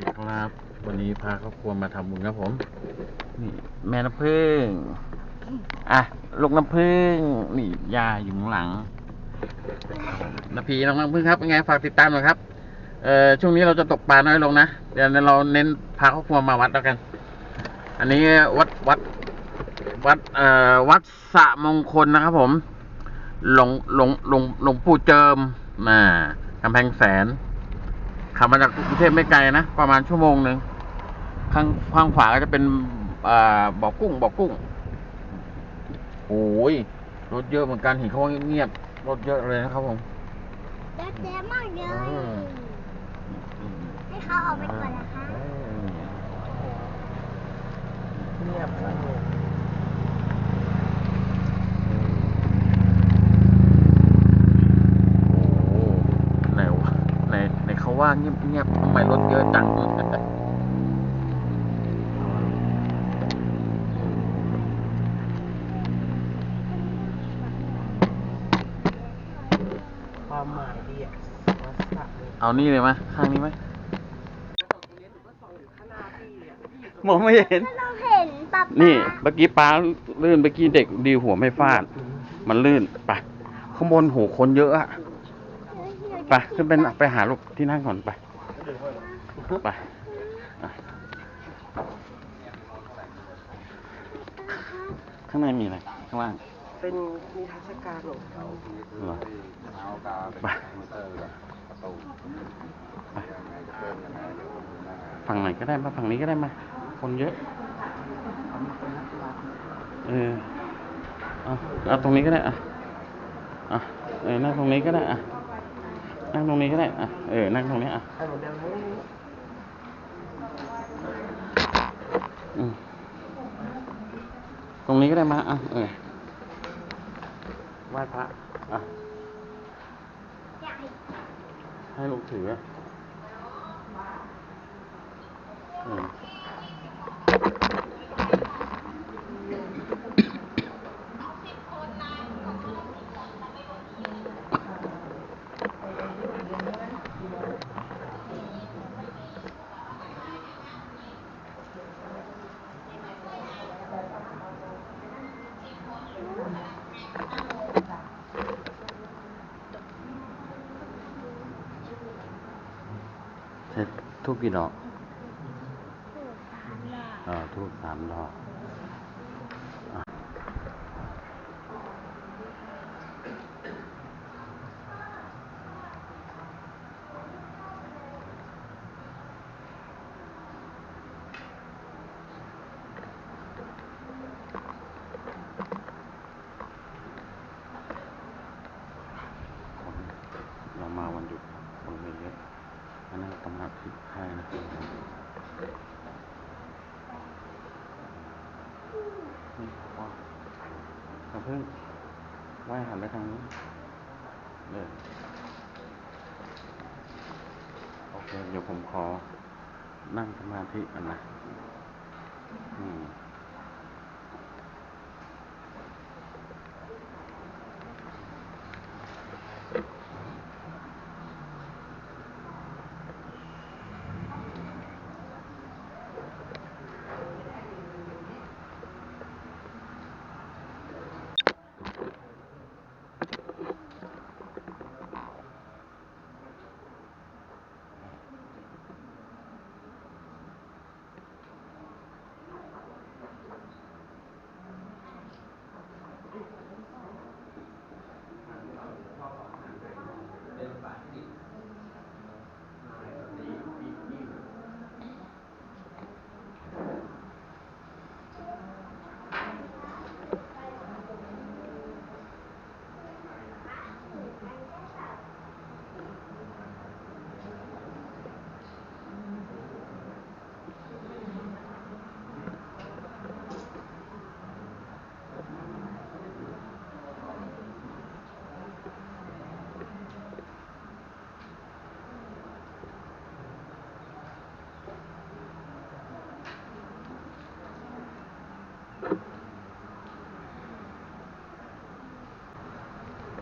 ดีครับ วันนี้พาครอบครัวมาทำบุญครับผม นี่แม่น้ำพึ่ง อะลูกน้ำพึ่งนี่ยาอยู่ข้างหลังนาพีน้องน้ำพึ่งครับยังไงฝากติดตามหน่อยครับ เอ่อช่วงนี้เราจะตกปลาน้อยลงนะ เดี๋ยวเราเน้นพาครอบครัวมาวัดแล้วกัน อันนี้วัดวัด วัดเอ่อวัดสะมงคลนะครับผม หลวงหลวงหลวงหลวงปู่เจิมมากำแพงแสน ขับมาจากกรุงเทพไม่ไกลนะ ประมาณชั่วโมงหนึ่งข้างข้างขวาก็จะเป็นอ่าบ่อกุ้งบ่อกุ้งโอ้ยรถเยอะเหมือนกันเห็นเขาว่าเงียบๆรถเยอะเลยนะครับผมเยอะแยะมากเลยอืมให้เขาออกไปก่อนนะคะ เงียบสงบโอ้ไหนวะไหนไหนเขา ว่าเงียบเงียบๆทำไมรถเยอะจังความหมายดีอะวัสระเอานี่เลยไหมข้างนี้ไหมมองไม่เห็น เราเห็นป๊านี่ เมื่อกี้ป้าลื่น เมื่อกี้เด็กดีหัวไม่ฟาด มันลื่น ไป ข้างบนโหคนเยอะอะ ไปขึ้นไปไปหาลูกที่นั่งก่อนไปไปอะข้างในมีอะไรข้างล่างเป็นนิทรรศการของเขาเหรอไปไปฝั่งไหนก็ได้มาฝั่งนี้ก็ได้มา คนเยอะเออเอาเอาตรงนี้ก็ได้อะอะเออนั่งตรงนี้ก็ได้อะ นั่งตรงนี้ก็ได้อะเออ นั่งตรงนี้อะใครเหมือนเดิมไหมอืมตรงนี้ก็ได้มาอะเออไหว้พระอะให้ลูกถืออะอื ทุกกี่ดอกเออทุกสามดอกอะคนเรามาวันหยุดคนไม่เยอะมานั่งสมาธิให้นะครับนี่ว่าอย่าเพิ่งไหว้หันไปทางนี้เออ โอเค เดี๋ยวผมขอนั่งสมาธิกันนะ อืม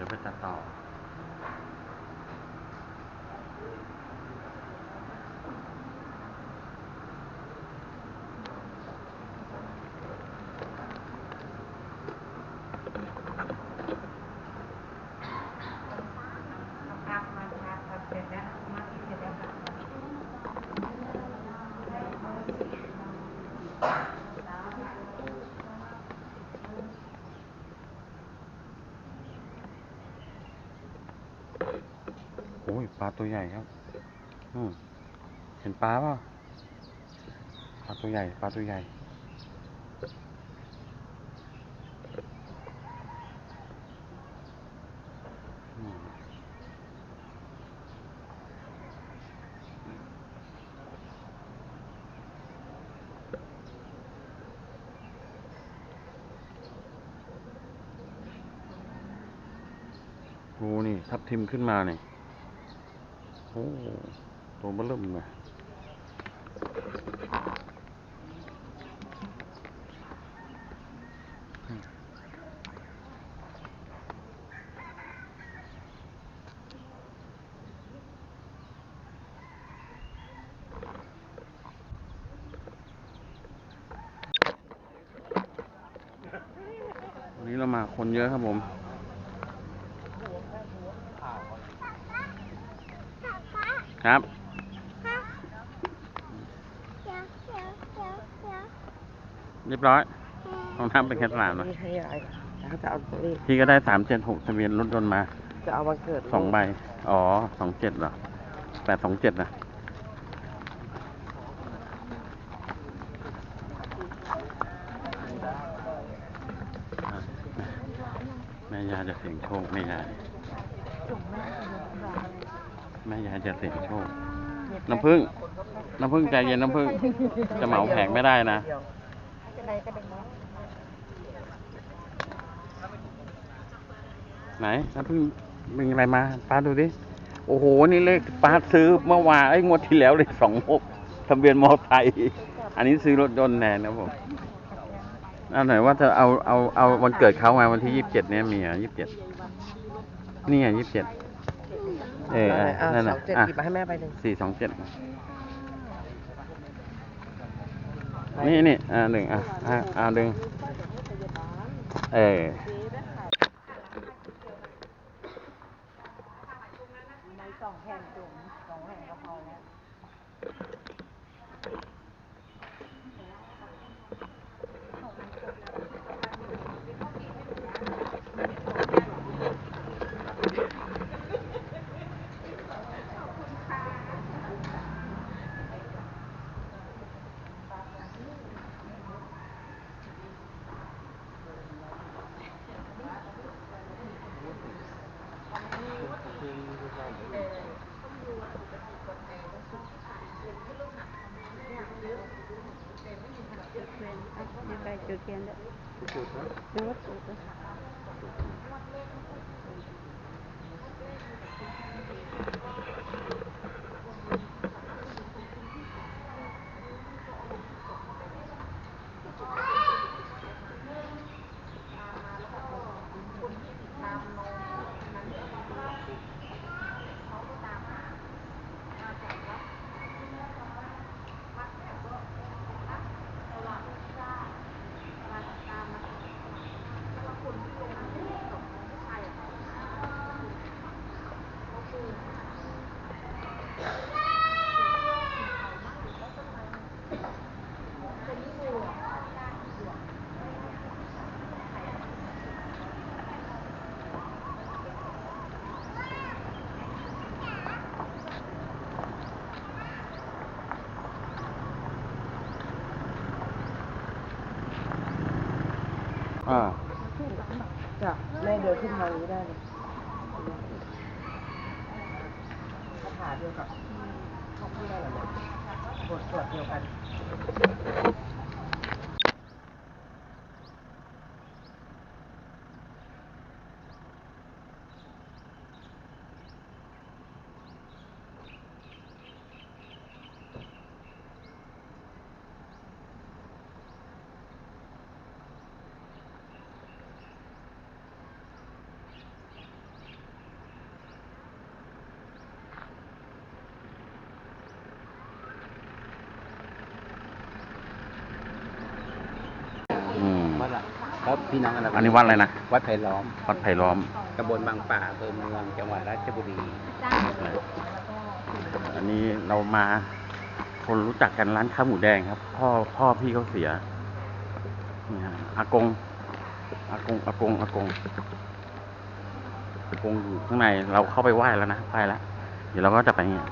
เดี๋ยวไปตัดต่อ ยปลาตัวใหญ่ครับอืเห็นปลาป่าปลาตัวใหญ่ ปลาตัวใหญ่อืมโอ้นี่ ทับทิมขึ้นมาเนี่ย โอ้ตัวเบิ่มเลยวันนี้เรามาคนเยอะครับผม ป๊าป๊า ครับป๊าเดี๋ยวเดี๋ยวเดี๋ยวเดี๋ยวเรียบร้อยอืมต้องทำเป็นแค่สามนะนี่ให้ยายแล้วจะเอาเลขพี่ก็ได้สามเจ็ดหกทะเบียนรถยนต์มาจะเอาวันเกิดสองใบ อ๋อสองเจ็ดเหรอแปดสองเจ็ดนะอะแม่ยาจะเสี่ยงโชคแม่ยาย แม่ยายจะเสี่ยงโชค น้ำผึ้ง น้ำผึ้งใจเย็นน้ำผึ้ง จะเหมาแผงไม่ได้นะเดี๋ยวไหน น้ำผึ้งมีอะไรมาป้าดูดิ โอ้โห นี่เลขป้าซื้อเมื่อวานไอ้ยงวดที่แล้วเลยสองหกทะเบียนมอไซค์ อันนี้ซื้อรถยนต์แทนนะผมเอาหน่อยว่าจะเอาเอาเอาวันเกิดเขามาวันที่ยี่สิบเจ็ดเนี่ยมีอะยี่สิบเจ็ดนี่ไงยี่สิบเจ็ด เออเอออะนั่นสอน่ะงเจ็ดอะหยิบมาให้แม่ใบหนึ่งสี่สองเจ็ดนี่นี่อ่าหนึ่งอะอะอ่าหนึ่งเออ 九天的。有个九。 อ่าจ้ะแม่เดินขึ้นทางนี้ได้เลยคาถาเดียวกับของพี่ได้เหรอนบทสวดเดียวกัน ครับพี่น้องกันอันนี้วัดอะไรนะ วัดไผ่ล้อมวัดไผ่ล้อมตำบลบางป่าอำเภอเมืองจังหวัดราชบุรี อันนี้เรามาคนรู้จักกันร้านข้าวหมูแดงครับ พ่อพ่อพี่เขาเสียนี่ฮะอากงอากงอากงอากงอากงอยู่ข้างในเราเข้าไปไหว้แล้วนะไปแล้วเดี๋ยวเราก็จะไปเนี่ย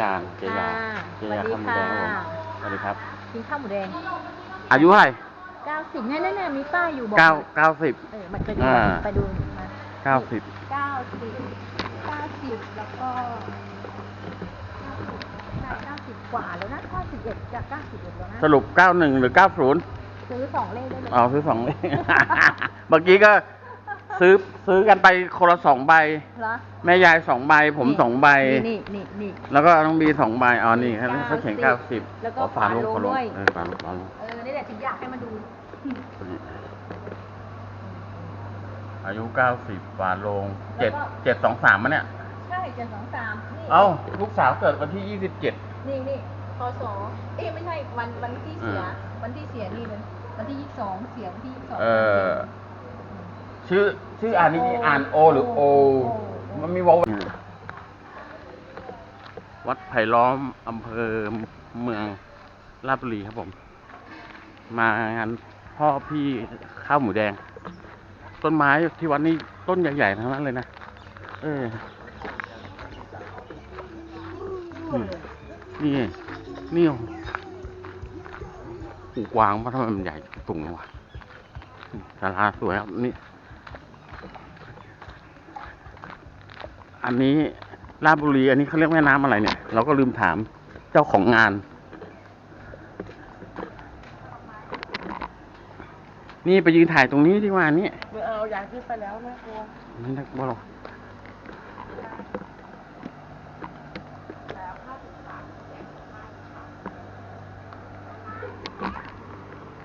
เจ๊ยางเจ๊ยางเจ๊ยางข้าวหมูแดงครับผมสวัสดีครับ กินข้าวหมูแดงอายุเท่าไหร่เก้าสิบเนี่ยเนี่ยมีป้ายอยู่บอกเก้าเก้าสิบเออมันไปดูอ่า ไปดูมาเก้าสิบเก้าสิบเก้าสิบแล้วก็เก้าสิบกว่าแล้วนะเก้าสิบเอ็ดจากเก้าสิบเอ็ดแล้วนะ สรุปเก้าหนึ่งหรือเก้าศูนย์ซื้อสองเลขได้เลย เอาซื้อสองเลขเมื่อกี้ก็ ซื้อซื้อกันไปคนละสองใบ เหรอ แม่ยายสองใบ ผมสองใบ นี่นี่นี่ แล้วก็น้องบีสองใบอ๋อนี่ครับเขาเขียนเก้าสิบแล้วก็ฝาลงฝาโลงฝาลงด้วย เออฝาลงฝาลงเออ นี่แหละถึงอยากให้มาดู อายุเก้าสิบฝาลงเจ็ดเจ็ดสองสามมันเนี่ย ใช่เจ็ดสองสามนี่ เอ้าลูกสาวเกิดวันที่ยี่สิบเจ็ด นี่นี่พศเอ๊ะไม่ใช่วันวันที่เสียอ่าวันที่เสียนี่เลยวันที่ยี่สิบสองเสียวันที่ยี่สิบสองเออ ชื่อชื่ออ่านนี่อ่านโอหรือโอ มันมีวอลวัดไผ่ล้อมอำเภอเมืองราชบุรีครับผม มางานพ่อพี่ข้าวหมูแดง ต้นไม้ที่วัดนี่ต้นใหญ่ๆทั้งนั้นเลยนะ เออ นี่ นี่นี่หูกวางมาทำไมมันใหญ่สูงวะสาราสวยครับนี่ อันนี้ราชบุรี อันนี้เขาเรียกแม่น้ำอะไรเนี่ย เราก็ลืมถามเจ้าของงาน นี่ไปยืนถ่ายตรงนี้ดีกว่านี่ไม่เอาอยากขึ้นไปแล้วนะกลัวนี่นักบอล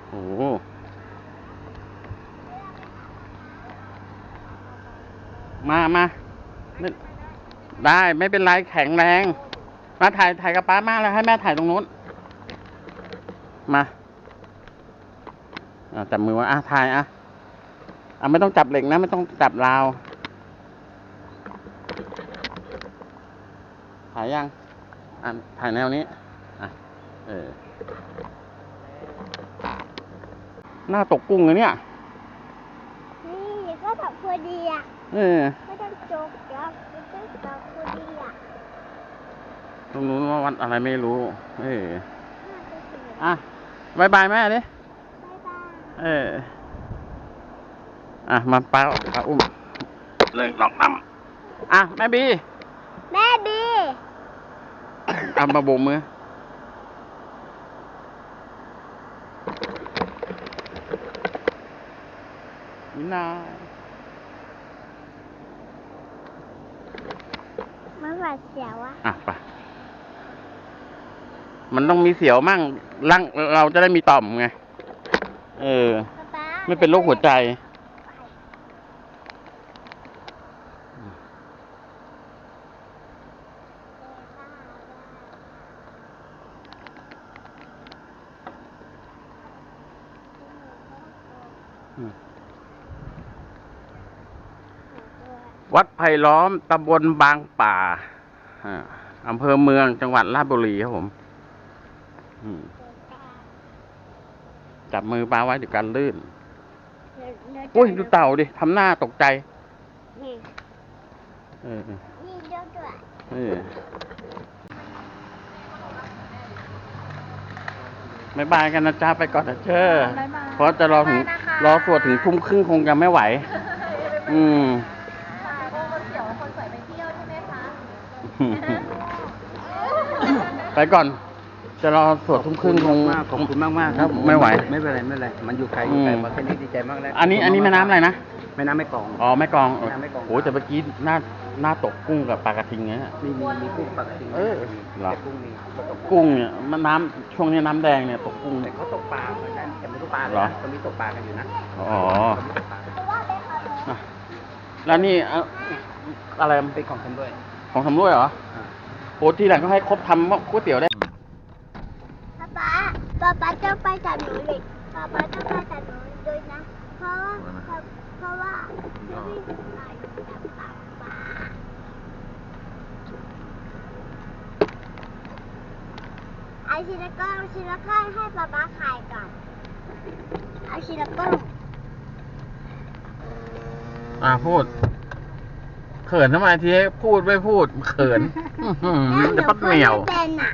โอ้โหมามา ไม่ได้ไม่เป็นไรแข็งแรง มาถ่ายถ่ายกับป้ามาแล้วให้แม่ถ่ายตรงนู้น มาอ่าจับมือไว่าอะถ่ายอะอะไม่ต้องจับเหล็กนะไม่ต้องจับราวถ่ายยังอะถ่ายแนวนี้อะเออหน้าตกกุ้งเลยเนี่ยนี่ก็แบบพอดีอะเออไม่ต้องจกยับไม่ ต้องแบบพอดีอะตรงนู้นว่าวัดอะไรไม่รู้ เออห้าสิบเอ็ดอะบายบายแม่ดิบ๊ายบายเออ อะ มาป้าป้าอุ้ม เลิกล็อกน้ำอะ แม่บี แม่บีเอามาโบกมือมินา มัน หวาดเสียวอะอะไปมันต้องมีเสียวมั่งร่างเราจะได้มีต่อมไง เออ ป๊าไม่เป็นโรคหัวใจ วัดไผ่ล้อมตำบลบางป่า อ่าอำเภอเมืองจังหวัดราชบุรีครับผมอืมจับมือป้าไว้เดี๋ยวการลื่นอุ้ยดูเต่าดิทำหน้าตกใจนี่เออนี่เยอะด้วยเออไม่บายกันนะจ้าไปก่อนนะเชอบ๊ายบายเพราะจะรอถึงบ๊ายบายนะคะรอสวดถึงทุ่มครึ่งคงจะไม่ไหว อืม โอ้คนเสียวคนสวยไปเที่ยวใช่ไหมคะ ไปก่อน จะรอสวดทุ่มครึ่งคงมากขอบคุณมากมากๆครับ ไม่ไหว ไม่เป็นไรไม่เป็นไร มันอยู่ไกลอยู่ไกลอืมมาแค่นี้ดีใจมากแล้ว อันนี้อันนี้แม่น้ำอะไรนะ แม่น้ำไม่กอง อ๋อแม่กลองแม่น้ำแม่กลองโอ้แต่เมื่อกี้หน้าหน้าตกกุ้งกับปลากระทิงเนี่ยมีมีมีกุ้งปกติเออเหรอแต่กุ้งมีเขาตกกุ้งเนี่ยมันน้ำช่วงนี้น้ำแดงเนี่ยตกกุ้งแต่เขาตกปลาเหมือนกันแต่ไม่รู้ปลาอะไรเหรอนะเขามีตกปลากันอยู่นะอ๋อเขามีตกปลาอะแล้วนี่เอ่ออะไรเป็นของชำด้วย ของทำด้วยเหรออ่าโอ้ที่หลังก็ให้ครบทำก๋วยเตี๋ยวได้ป๊าป๊าป๊าป๊าต้องไปจับหนูเลยป๊าป๊าต้องไปจับหนูด้วยนะราะว่าเพราะว่าพี่พี่ขายกับป๊าป๊าเอาชิ้นละก้อนชิ้นละก้อนให้ป๊าป๊าขายก่อนเอาชิ้นละก้อนอ่าพูดเขินทำไมทีพูดไม่พูดเขินอื้อหือแล้วหเดี๋ยวนูปัดเหนียวพูดไม่เป็นอะ